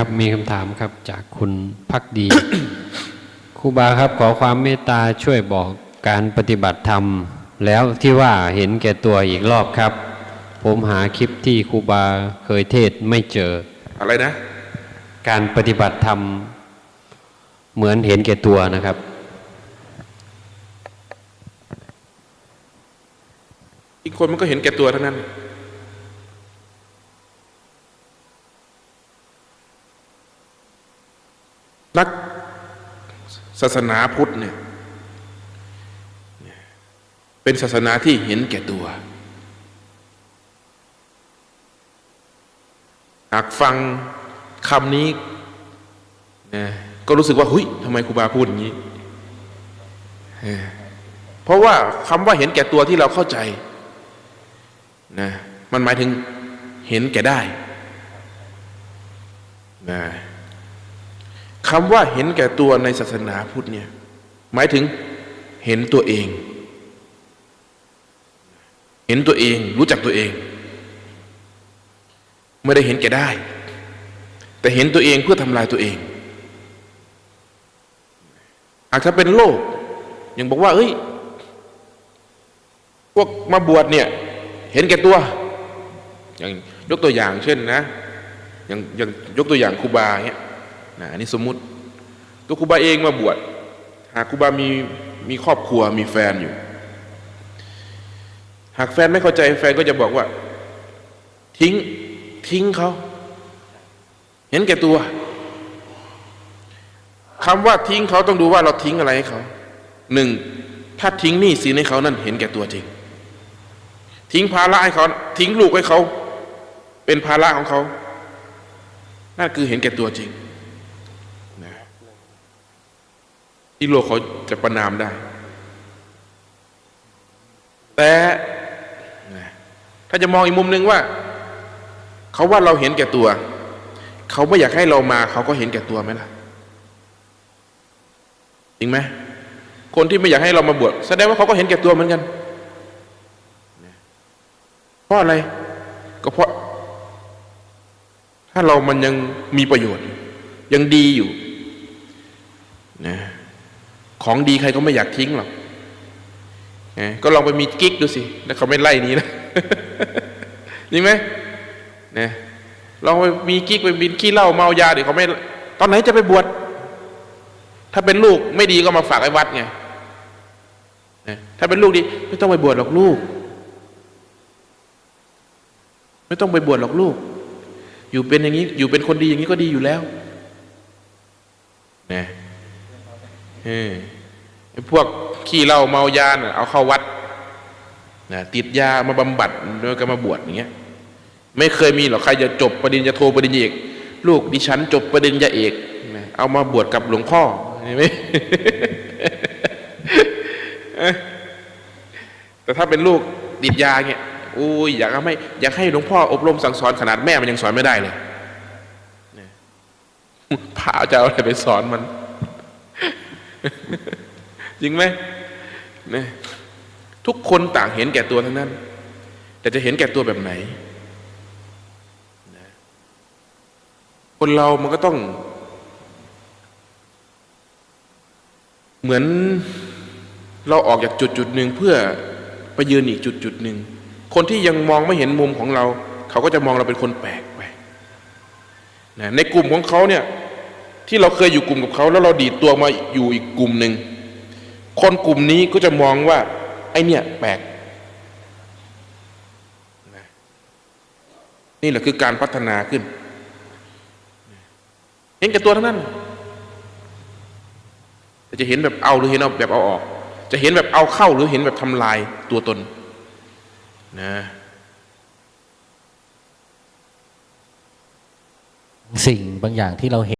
ครับมีคำถามครับจากคุณพักดีครูบาครับขอความเมตตาช่วยบอกการปฏิบัติธรรม แล้วที่ว่าเห็นแก่ตัวอีกรอบครับ ผมหาคลิปที่ครูบาเคยเทศน์ไม่เจอ อะไรนะ การปฏิบัติธรรม เหมือนเห็นแก่ตัวนะครับ อีกคนมันก็เห็นแก่ตัวทั้งนั้น นักศาสนาพุทธเนี่ยเป็นศาสนาที่เห็นแก่ตัว หากฟังคำนี้นะก็รู้สึกว่าหุยทำไมครูบาพูดอย่างนี้เออเพราะว่าคำว่าเห็นแก่ตัวที่เราเข้าใจนะมันหมายถึงเห็นแก่ได้นะ คำว่าเห็นแก่ตัวในศาสนาพุทธเนี่ยหมายถึงเห็นตัวเอง เห็นตัวเองรู้จักตัวเอง ไม่ได้เห็นแก่ได้ แต่เห็นตัวเองเพื่อทำลายตัวเองอาจจะเป็นโลกยังบอกว่า เอ้ยพวกมาบวชเนี่ยเห็นแก่ตัวอย่างยกตัวอย่างเช่นนะอย่างอย่างยกตัวอย่างครูบาเงี้ย นะอันนี้สมมุติตัวครูบาเองมาบวชหากครูบามีมีครอบครัวมีแฟนอยู่ หากแฟนไม่เข้าใจแฟนก็จะบอกว่า ทิ้งทิ้งเขาเห็นแก่ตัวคำว่าทิ้งเขาต้องดูว่าเราทิ้งอะไรให้เขาหนึ่งถ้าทิ้งหนี้สินให้เขานั่นเห็นแก่ตัวจริง ทิ้งภาระให้เขาทิ้งลูกให้เขา เป็นภาระของเขานั่นคือเห็นแก่ตัวจริงนะ ที่โลกเขาจะประนามได้ แต่ถ้าจะมองอีกมุมหนึ่งว่า เขาว่าเราเห็นแก่ตัว เขาไม่อยากให้เรามา เขาก็เห็นแก่ตัวไหมล่ะจริงไหมคนที่ไม่อยากให้เรามาบวชแสดงว่าเขาก็เห็นแก่ตัวเหมือนกันเพราะอะไร ก็เพราะ ถ้าเรามันยังมีประโยชน์ ยังดีอยู่นะ ของดีใครก็ไม่อยากทิ้งหรอกนะก็ลองไปมีกิ๊กดูสิแล้วเขาไม่ไล่นี้นะจริงไหมเนะลองไปมีกิ๊กไปบินขี้เหล้าเมายาเดี๋ยวเขาไม่ ตอนไหนจะไปบวชถ้าเป็นลูกไม่ดีก็มาฝากไอ้วัดไงนะถ้าเป็นลูกดีไม่ต้องไปบวชหรอกลูก ไม่ต้องไปบวชหรอกลูก อยู่เป็นอย่างนี้ อยู่เป็นคนดีอย่างนี้ก็ดีอยู่แล้วนะเออไอ้ พวกขี้เหล้าเมายาน่ะเอาเข้าวัดนะติดยามาบำบัดแล้วก็มาบวชอย่างเงี้ยไม่เคยมีหรอกใครจะจบปริญญาโทปริญญาเอกลูกดิฉันจบปริญญาเอกนะเอามาบวชกับหลวงพ่อเห็นไหมแต่ถ้าเป็นลูกติดยาเงี้ยอุ้ยอยากให้อยากให้หลวงพ่ออบรมสั่งสอนขนาดแม่มันยังสอนไม่ได้เลยเนี่ยพระจะเอาอะไรไปสอนมัน จริงไหมนี่ทุกคนต่างเห็นแก่ตัวทั้งนั้น แต่จะเห็นแก่ตัวแบบไหนนะคนเรามันก็ต้อง เหมือนเราออกจากจุดจุดหนึ่งเพื่อไปยืนอีกจุดจุดหนึ่งคนที่ยังมองไม่เห็นมุมของเรา เขาก็จะมองเราเป็นคนแปลกไปนะในกลุ่มของเขาเนี่ยที่เราเคยอยู่กลุ่มกับเขาแล้วเราดีดตัวมาอยู่อีกกลุ่มหนึ่ง คนกลุ่มนี้ก็จะมองว่า ไอเนี่ยแปลกนี่แหละคือการพัฒนาขึ้น เห็นแก่ตัวทั้งนั้นจะเห็นแบบเอาหรือเห็นเอาแบบเอาออก จะเห็นแบบเอาเข้าหรือเห็นแบบทำลายตัวตนนะสิ่งบางอย่างที่เราเห็น